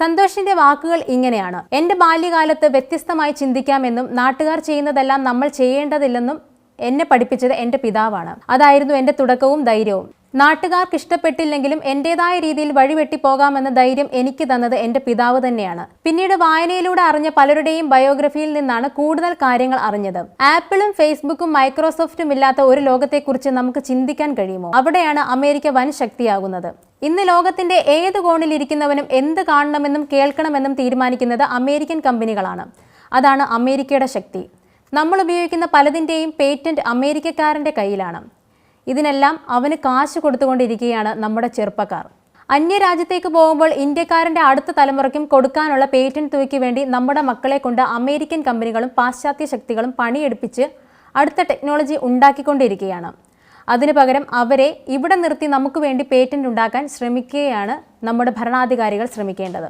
സന്തോഷിന്റെ വാക്കുകൾ ഇങ്ങനെയാണ്. എന്റെ ബാല്യകാലത്ത് വ്യത്യസ്തമായി ചിന്തിക്കാമെന്നും നാട്ടുകാർ ചെയ്യുന്നതെല്ലാം നമ്മൾ ചെയ്യേണ്ടതില്ലെന്നും എന്നെ പഠിപ്പിച്ചത് എന്റെ പിതാവാണ്. അതായിരുന്നു എന്റെ തുടക്കവും ധൈര്യവും. നാട്ടുകാർക്ക് ഇഷ്ടപ്പെട്ടില്ലെങ്കിലും എന്റേതായ രീതിയിൽ വഴിവെട്ടി പോകാമെന്ന ധൈര്യം എനിക്ക് തന്നത് എന്റെ പിതാവ് തന്നെയാണ്. പിന്നീട് വായനയിലൂടെ അറിഞ്ഞ പലരുടെയും ബയോഗ്രഫിയിൽ നിന്നാണ് കൂടുതൽ കാര്യങ്ങൾ അറിഞ്ഞത്. ആപ്പിളും ഫേസ്ബുക്കും മൈക്രോസോഫ്റ്റും ഇല്ലാത്ത ഒരു ലോകത്തെക്കുറിച്ച് നമുക്ക് ചിന്തിക്കാൻ കഴിയുമോ? അവിടെയാണ് അമേരിക്ക വൻ ശക്തിയാകുന്നത്. ഇന്ന് ലോകത്തിന്റെ ഏത് കോണിലിരിക്കുന്നവനും എന്ത് കാണണമെന്നും കേൾക്കണമെന്നും തീരുമാനിക്കുന്നത് അമേരിക്കൻ കമ്പനികളാണ്. അതാണ് അമേരിക്കയുടെ ശക്തി. നമ്മൾ ഉപയോഗിക്കുന്ന പലതിന്റെയും പേറ്റന്റ് അമേരിക്കക്കാരന്റെ കയ്യിലാണ്. ഇതിനെല്ലാം അവന് കാശ് കൊടുത്തുകൊണ്ടിരിക്കുകയാണ് നമ്മുടെ ചെറുപ്പക്കാർ. അന്യരാജ്യത്തേക്ക് പോകുമ്പോൾ ഇന്ത്യക്കാരന്റെ അടുത്ത തലമുറയ്ക്കും കൊടുക്കാനുള്ള പേറ്റന്റ് തുകയ്ക്ക് വേണ്ടി നമ്മുടെ മക്കളെ കൊണ്ട് അമേരിക്കൻ കമ്പനികളും പാശ്ചാത്യ ശക്തികളും പണിയെടുപ്പിച്ച് അടുത്ത ടെക്നോളജി ഉണ്ടാക്കിക്കൊണ്ടിരിക്കുകയാണ്. അതിനു പകരം അവരെ ഇവിടെ നിർത്തി നമുക്ക് വേണ്ടി പേറ്റന്റ് ഉണ്ടാക്കാൻ ശ്രമിക്കുകയാണ് നമ്മുടെ ഭരണാധികാരികൾ ശ്രമിക്കേണ്ടത്.